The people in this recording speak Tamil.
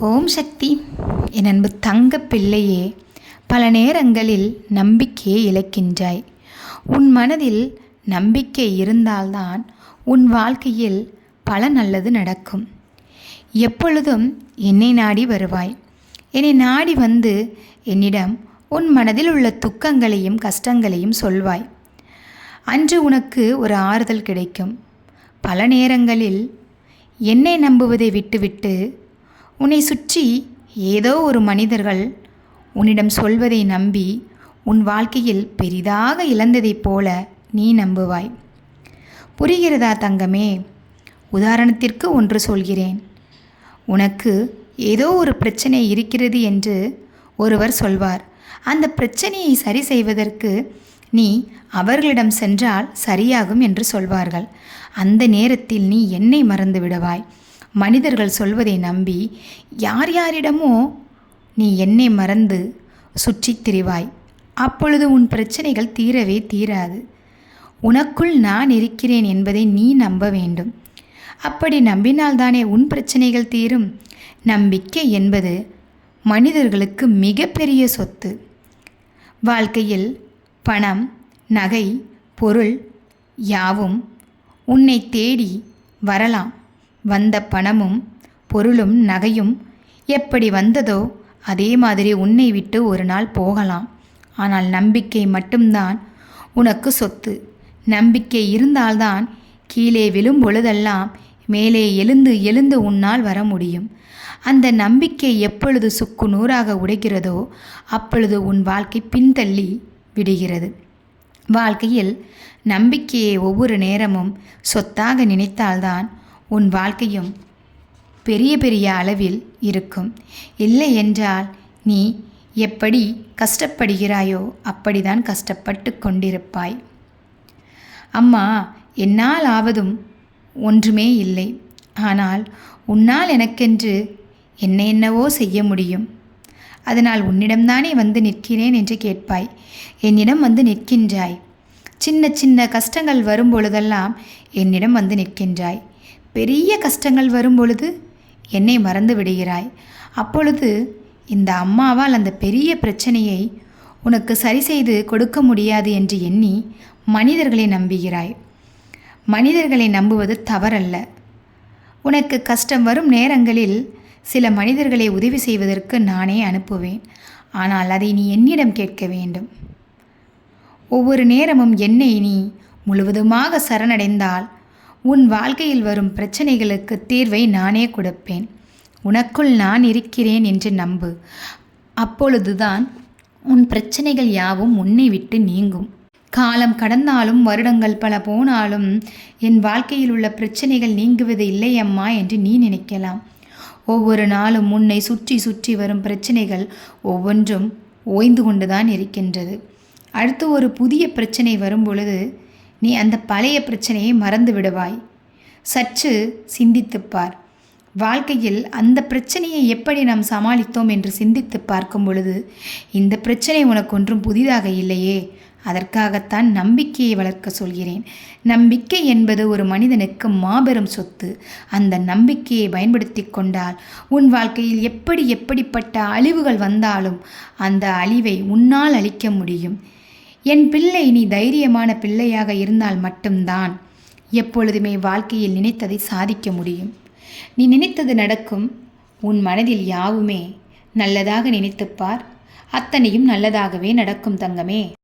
ஓம் சக்தி. என் அன்பு தங்க பிள்ளையே பல நேரங்களில் நம்பிக்கையை இழக்கின்றாய். உன் மனதில் நம்பிக்கை இருந்தால்தான் உன் வாழ்க்கையில் பல நல்லது நடக்கும். எப்பொழுதும் என்னை நாடி வருவாய். என்னை நாடி வந்து என்னிடம் உன் மனதில் உள்ள துக்கங்களையும் கஷ்டங்களையும் சொல்வாய். அன்று உனக்கு ஒரு ஆறுதல் கிடைக்கும். பல நேரங்களில் என்னை நம்புவதை விட்டுவிட்டு உன்னை சுற்றி ஏதோ ஒரு மனிதர்கள் உன்னிடம் சொல்வதை நம்பி உன் வாழ்க்கையில் பெரிதாக இழந்ததைப் போல நீ நம்புவாய். புரிகிறதா தங்கமே? உதாரணத்திற்கு ஒன்று சொல்கிறேன். உனக்கு ஏதோ ஒரு பிரச்சனை இருக்கிறது என்று ஒருவர் சொல்வார். அந்த பிரச்சனையை சரி செய்வதற்கு நீ அவர்களிடம் சென்றால் சரியாகும் என்று சொல்வார்கள். அந்த நேரத்தில் நீ என்னை மறந்து விடுவாய். மனிதர்கள் சொல்வதை நம்பி யார் யாரிடமோ நீ என்னை மறந்து சுற்றித் திரிவாய். அப்பொழுது உன் பிரச்சனைகள் தீரவே தீராது. உனக்குள் நான் இருக்கிறேன் என்பதை நீ நம்ப வேண்டும். அப்படி நம்பினால்தானே உன் பிரச்சனைகள் தீரும். நம்பிக்கை என்பது மனிதர்களுக்கு மிகப்பெரிய சொத்து. வாழ்க்கையில் பணம் நகை பொருள் யாவும் உன்னை தேடி வரலாம். வந்த பணமும் பொருளும் நகையும் எப்படி வந்ததோ அதே மாதிரி உன்னை விட்டு ஒரு நாள் போகலாம். ஆனால் நம்பிக்கை மட்டும்தான் உனக்கு சொத்து. நம்பிக்கை இருந்தால்தான் கீழே விழும் பொழுதெல்லாம் மேலே எழுந்து எழுந்து உன்னால் வர முடியும். அந்த நம்பிக்கை எப்பொழுது சுக்கு நூறாக உடைக்கிறதோ அப்பொழுது உன் வாழ்க்கை பின்தள்ளி விடுகிறது. வாழ்க்கையில் நம்பிக்கையை ஒவ்வொரு நேரமும் சொத்தாக நினைத்தால்தான் உன் வாழ்க்கையும் பெரிய பெரிய அளவில் இருக்கும். இல்லை என்றால் நீ எப்படி கஷ்டப்படுகிறாயோ அப்படிதான் கஷ்டப்பட்டு கொண்டிருப்பாய். அம்மா என்னால் ஆவதும் ஒன்றுமே இல்லை. ஆனால் உன்னால் எனக்கென்று என்ன என்னவோ செய்ய முடியும். அதனால் உன்னிடம்தானே வந்து நிற்கிறேன் என்று கேட்பாய். என்னிடம் வந்து நிற்கின்றாய். சின்ன சின்ன கஷ்டங்கள் வரும் பொழுதெல்லாம் என்னிடம் வந்து நிற்கின்றாய். பெரிய கஷ்டங்கள் வரும் பொழுது என்னை மறந்து விடுகிறாய். அப்பொழுது இந்த அம்மாவால் அந்த பெரிய பிரச்சனையை உனக்கு சரி செய்து கொடுக்க முடியாது என்று எண்ணி மனிதர்களை நம்புகிறாய். மனிதர்களை நம்புவது தவறல்ல. உனக்கு கஷ்டம் வரும் நேரங்களில் சில மனிதர்களை உதவி செய்வதற்கு நானே அனுப்புவேன். ஆனால் அதை நீ என்னிடம் கேட்க வேண்டும். ஒவ்வொரு நேரமும் என்னை நீ முழுவதுமாக சரணடைந்தால் உன் வாழ்க்கையில் வரும் பிரச்சனைகளுக்கு தீர்வை நானே கொடுப்பேன். உனக்குள் நான் இருக்கிறேன் என்று நம்பு. அப்பொழுதுதான் உன் பிரச்சனைகள் யாவும் உன்னை விட்டு நீங்கும். காலம் கடந்தாலும் வருடங்கள் பல போனாலும் என் வாழ்க்கையில் உள்ள பிரச்சனைகள் நீங்குவது இல்லை அம்மா என்று நீ நினைக்கலாம். ஒவ்வொரு நாளும் உன்னை சுற்றி சுற்றி வரும் பிரச்சனைகள் ஒவ்வொன்றும் ஓய்ந்து கொண்டுதான் இருக்கின்றது. அடுத்து ஒரு புதிய பிரச்சனை வரும் பொழுது நீ அந்த பழைய பிரச்சனையை மறந்து விடுவாய். சற்று சிந்தித்துப்பார். வாழ்க்கையில் அந்த பிரச்சனையை எப்படி நாம் சமாளித்தோம் என்று சிந்தித்து பார்க்கும் பொழுது இந்த பிரச்சனை உனக்கு ஒன்றும் புதிதாக இல்லையே. அதற்காகத்தான் நம்பிக்கையை வளர்க்க சொல்கிறேன். நம்பிக்கை என்பது ஒரு மனிதனுக்கு மாபெரும் சொத்து. அந்த நம்பிக்கையை பயன்படுத்தி கொண்டால் உன் வாழ்க்கையில் எப்படி எப்படிப்பட்ட அழிவுகள் வந்தாலும் அந்த அழிவை உன்னால் அளிக்க முடியும். என் பிள்ளை நீ தைரியமான பிள்ளையாக இருந்தால் மட்டும்தான் எப்பொழுதுமே வாழ்க்கையில் நினைத்ததை சாதிக்க முடியும். நீ நினைத்தது நடக்கும். உன் மனதில் யாவுமே நல்லதாக நினைத்துப்பார். அத்தனையும் நல்லதாகவே நடக்கும் தங்கமே.